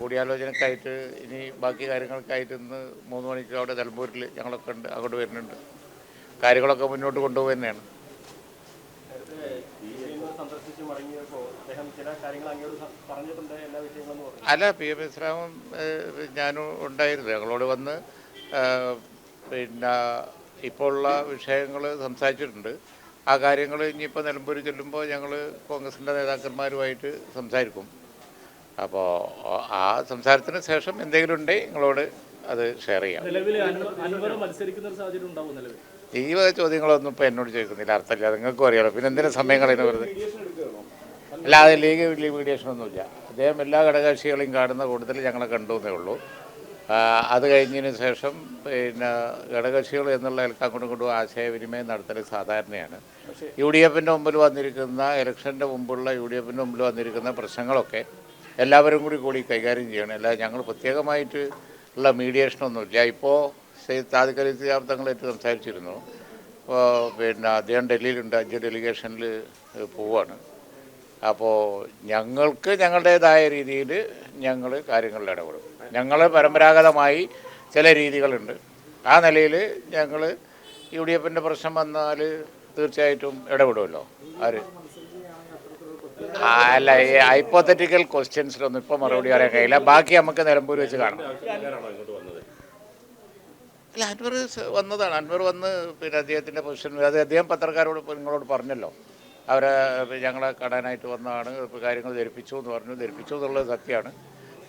കൂടിയാലോചനക്കായിട്ട് ഇനി ബാക്കി കാര്യങ്ങൾക്കായിട്ട് ഇന്ന് മൂന്ന് മണിക്ക് അവിടെ നിലമ്പൂരിൽ ഞങ്ങളൊക്കെ ഉണ്ട് അങ്ങോട്ട് വരുന്നുണ്ട്. കാര്യങ്ങളൊക്കെ മുന്നോട്ട് കൊണ്ടുപോകുക തന്നെയാണ് അല്ല പി എം ഇസ്ലാമും ഞാനും ഉണ്ടായിരുന്നു ഞങ്ങളോട് വന്ന് പിന്നെ ഇപ്പോൾ ഉള്ള വിഷയങ്ങൾ സംസാരിച്ചിട്ടുണ്ട്. ആ കാര്യങ്ങൾ ഇനിയിപ്പോൾ നിലമ്പൂർ ചെല്ലുമ്പോൾ ഞങ്ങൾ കോൺഗ്രസിന്റെ നേതാക്കന്മാരുമായിട്ട് സംസാരിക്കും. അപ്പോൾ ആ സംസാരത്തിന് ശേഷം എന്തെങ്കിലും ഉണ്ടെങ്കിൽ നിങ്ങളോട് അത് ഷെയർ ചെയ്യാം. ഈ വക ചോദ്യങ്ങളൊന്നും ഇപ്പോൾ എന്നോട് ചോദിക്കുന്നില്ല. അർത്ഥമില്ല. നിങ്ങൾക്കും അറിയാലോ. പിന്നെ എന്തിനാ സമയം കളയുന്നത് വെറുതെ അല്ല അത് ലീഗ് മീഡിയേഷനൊന്നുമില്ല അദ്ദേഹം എല്ലാ ഘടകകക്ഷികളെയും കാണുന്ന കൂട്ടത്തിൽ ഞങ്ങളെ കണ്ടു എന്നേ ഉള്ളൂ. അത് കഴിഞ്ഞതിന് ശേഷം പിന്നെ ഘടകകക്ഷികൾ എന്നുള്ള അങ്ങോട്ടും ഇങ്ങോട്ടും ആശയവിനിമയം നടത്തൽ സാധാരണയാണ്. യു ഡി എഫിന്റെ മുമ്പിൽ വന്നിരിക്കുന്ന ഇലക്ഷന്റെ മുമ്പുള്ള യു ഡി എഫിന്റെ മുമ്പിൽ വന്നിരിക്കുന്ന പ്രശ്നങ്ങളൊക്കെ എല്ലാവരും കൂടി കൂടി കൈകാര്യം ചെയ്യണം. അല്ല ഞങ്ങൾ പ്രത്യേകമായിട്ട് ഉള്ള മീഡിയേഷനൊന്നുമില്ല ഇപ്പോൾ താൽക്കാലികാബ്ദങ്ങളായിട്ട് സംസാരിച്ചിരുന്നു. അപ്പോൾ പിന്നെ അദ്ദേഹം ഡൽഹിയിലുണ്ട്. അഞ്ച് ഡെലിഗേഷനിൽ പോവാണ്. അപ്പോൾ ഞങ്ങൾക്ക് ഞങ്ങളുടേതായ രീതിയിൽ ഞങ്ങൾ കാര്യങ്ങളിൽ ഇടപെടും. ഞങ്ങൾ പരമ്പരാഗതമായി ചില രീതികളുണ്ട്. ആ നിലയിൽ ഞങ്ങൾ യു ഡി എഫിന്റെ പ്രശ്നം വന്നാൽ തീർച്ചയായിട്ടും ഇടപെടുമല്ലോ ആര്? അല്ല ഈ ഹൈപ്പോത്തറ്റിക്കൽ ക്വസ്റ്റ്യൻസിലൊന്നും ഇപ്പം മറുപടി പറയാൻ കഴിയില്ല. ബാക്കി നമുക്ക് നിലമ്പൂർ വെച്ച് കാണാം. അല്ല അൻവർ വന്നതാണ്. അൻവർ വന്ന് പിന്നെ അദ്ദേഹത്തിന്റെ പൊസിഷൻ അത് അദ്ദേഹം പത്രക്കാരോട് നിങ്ങളോട് പറഞ്ഞല്ലോ. അവരെ ഞങ്ങളെ കാണാനായിട്ട് വന്നതാണ്. കാര്യങ്ങൾ ധരിപ്പിച്ചു എന്ന് പറഞ്ഞു. ധരിപ്പിച്ചു എന്നുള്ളത് സത്യമാണ്.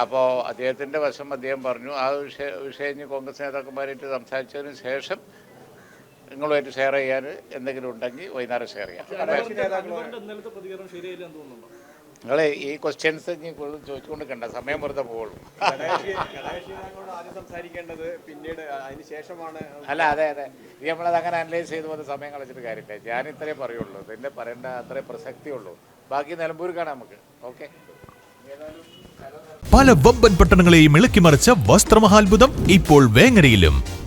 അപ്പോൾ അദ്ദേഹത്തിന്റെ വശം അദ്ദേഹം പറഞ്ഞു. ആ വിഷയ വിഷയം കോൺഗ്രസ് നേതാക്കന്മാരായിട്ട് സംസാരിച്ചതിന് ശേഷം നിങ്ങളുമായിട്ട് ഷെയർ ചെയ്യാൻ എന്തെങ്കിലും ഉണ്ടെങ്കിൽ വൈകുന്നേരം ഷെയർ ചെയ്യാം. നിങ്ങൾ ഈ ക്വസ്റ്റ്യൻസ് ഇനി കൂടുതൽ ചോദിച്ചുകൊണ്ട് കണ്ട സമയം വെറുതെ പോകുള്ളൂ സംസാരിക്കേണ്ടത് പിന്നീട് അതിന് ശേഷമാണ്. അല്ല അതെ അതെ. ഇത് നമ്മളത് അങ്ങനെ അനലൈസ് ചെയ്ത് പോകുന്ന സമയം കളിച്ചിട്ട് കാര്യമില്ല. ഞാൻ ഇത്രേ പറയുള്ളൂ. ഇതിന്റെ പറയേണ്ട അത്രേ പ്രസക്തിയുള്ളൂ ബാക്കി നിലമ്പൂർ കാണാം നമുക്ക്. ഓക്കെ. പല വമ്പൻ പട്ടണങ്ങളെയും ഇളക്കിമറിച്ച വസ്ത്രമഹാത്ഭുതം ഇപ്പോൾ വേങ്ങരയിലും.